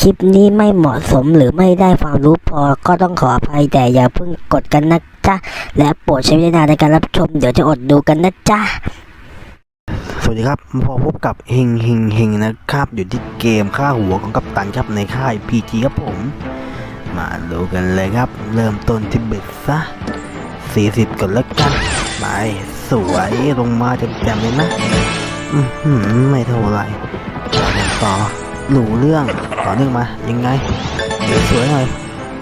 คลิปนี้ไม่เหมาะสมหรือไม่ได้ความรู้พอก็ต้องขออภัยแต่อย่าเพิ่งกดกันนะจ๊ะ และโปรดใช้วิจารณญาณในการรับชมเดี๋ยวจะอดดูกันนะจ๊ะ สวัสดีครับพอพบกับเฮงเฮงเฮงนะครับ อยู่ที่เกมฆ่าหัวของกัปตันครับในค่าย PG ครับผม มาดูกันเลยครับ เริ่มต้นที่เบ็ดซะ 40ก่อนแล้วกันไปสวยลงมาแจมเลยนะอือหือไม่เท่าไหร่ต่อ หลูเรื่องต่อเนื่องมา ยังไง สวยหน่อย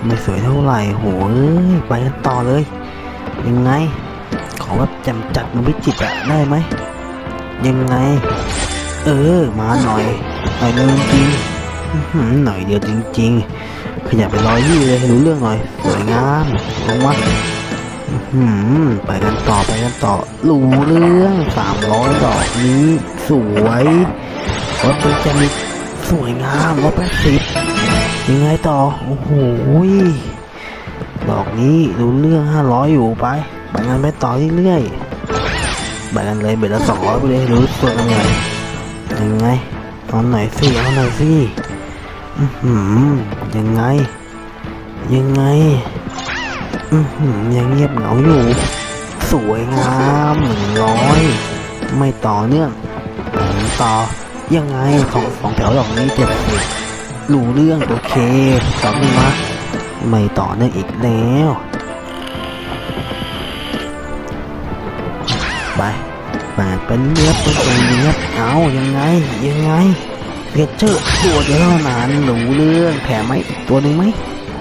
ไม่สวยเท่าไหร่โหเอ้ยไปกันต่อเลย ยังไง ขอแบบจ่มจัดมันวิจิตรอะได้ไหม ยังไง เออ มาหน่อย หน่อยเดียวจริงหน่อยเดียวจริง ๆ ขยับไปร้อยยี่เลยรู้เรื่องหน่อย สวยงามลงมาอื้อหือไปกันต่อไปกันต่อรู้เรื่องสามร้อยดอกนี้ สวยรถเป็นจมิต สวยงามรถแปดสิบยังไงต่อ โอ้โหดอกนี้รู้เรื่องห้าร้อยอยู่ไปไปงานไปต่อเรื่อยๆแบ่งกันเลยเบ็ดละสองร้อยไปเลยรู้ตัวกันไงยังไงเอาหน่อยสิเอาหน่อยสิอือหือยังไง ยังไงอือหือยังเงียบเหงาอยู่ สวยงามหนึ่งร้อยไม่ต่อเนื่องต่อ ยังไงของสองแถวดอกนี้เจ็บรู้เรื่องโอเคต่อขึ้นมาไม่ต่อเนื่องอีกแล้ว ไปแปดเป็นเนื้อเป็นเนื้อเอายังไง ยังไงเพชเชอร์ตัวเดียวเท่านั้นหนูเรื่องแถมไหมตัวหนึ่งไหม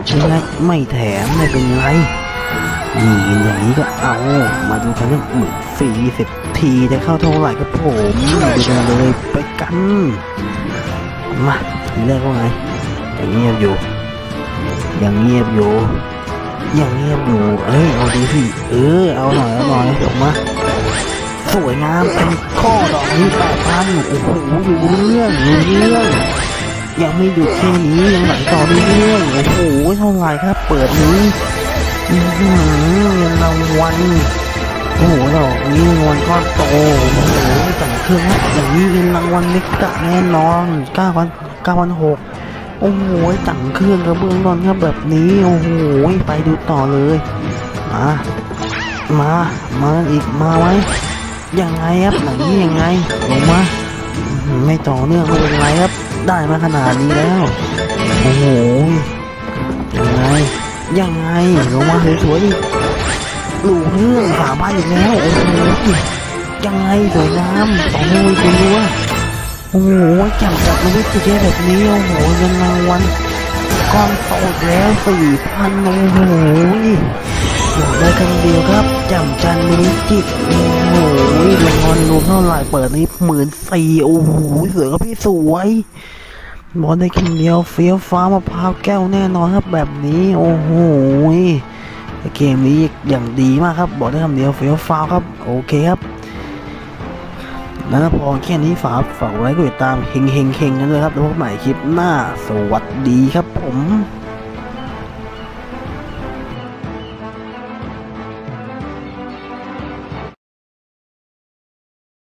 ยังไงไม่แถมไม่เป็นไรนี่อย่างนี้ก็เอามาดูกันว่าหมื่นสี่สิบ ทีจะเข้าเท่าไหร่ครับผมดูกันเลยไปกันมาทีแรกว่าไงยังเงียบอยู่ยังเงียบอยู่ยังเงียบอยู่เอ้ยเอาดีสิเออเอาหน่อยเอาหน่อยออกมาสวยงามเป็นข้อดอกนี้แปดพันโอ้โหอยู่เรื่องอยู่เรื่องยังไม่หยุดแค่นี้ยังไหลต่อเรื่อยๆโอ้โหเท่าไหร่ครับ เปิดนี้อื้อหือเงินรางวัล วัลก้อนโตโอ้โหสั่งเครื่องอย่างนี้เงินรางวัลเล็กกะแน่นอนเก้าพันเก้าพันหกโอ้โหสั่งเครื่องกระเบื้องนอนครับแบบนี้โอ้โหไปดูต่อเลยมามามาอีกมาไหมยังไงครับหนังนี้ยังไงลงมาอื้อหือไม่ต่อเนื่องไม่เป็นไรครับ ได้มาขนาดนี้แล้วโอ้โหยังไงยังไงลงมาสวยๆดิ ลูกเรื่องสามพันอีกแล้ว โอ้โหยังไงสวยงามสองมือเป็นรัวโอ้โหจับจับมาด้วยตัวแบบนี้โอ้โหเงินรางวัลก้อนโตอีกแล้วสี่พันโอ้โหบอกได้คำเดียวครับจำจันมินิจิตโอ้โหรางวัลรวมเท่าไหร่เปิดนี่หมื่นสี่โอ้โหสวยครับพี่สวยบอกได้คำเดียวเฟี้ยวฟ้ามะพร้าวแก้วแน่นอนครับแบบนี้ โอ้โห เกมนี้อย่างดีมากครับ บอกได้คำเดียวเฟี้ยวฟาวครับ โอเคครับแล้นพอแค่นี้ฝากฝากไว้กดติดตามเฮงเฮงเฮงกันเลยครับแล้วพบใหม่คลิปหน้าสวัสดีครับผม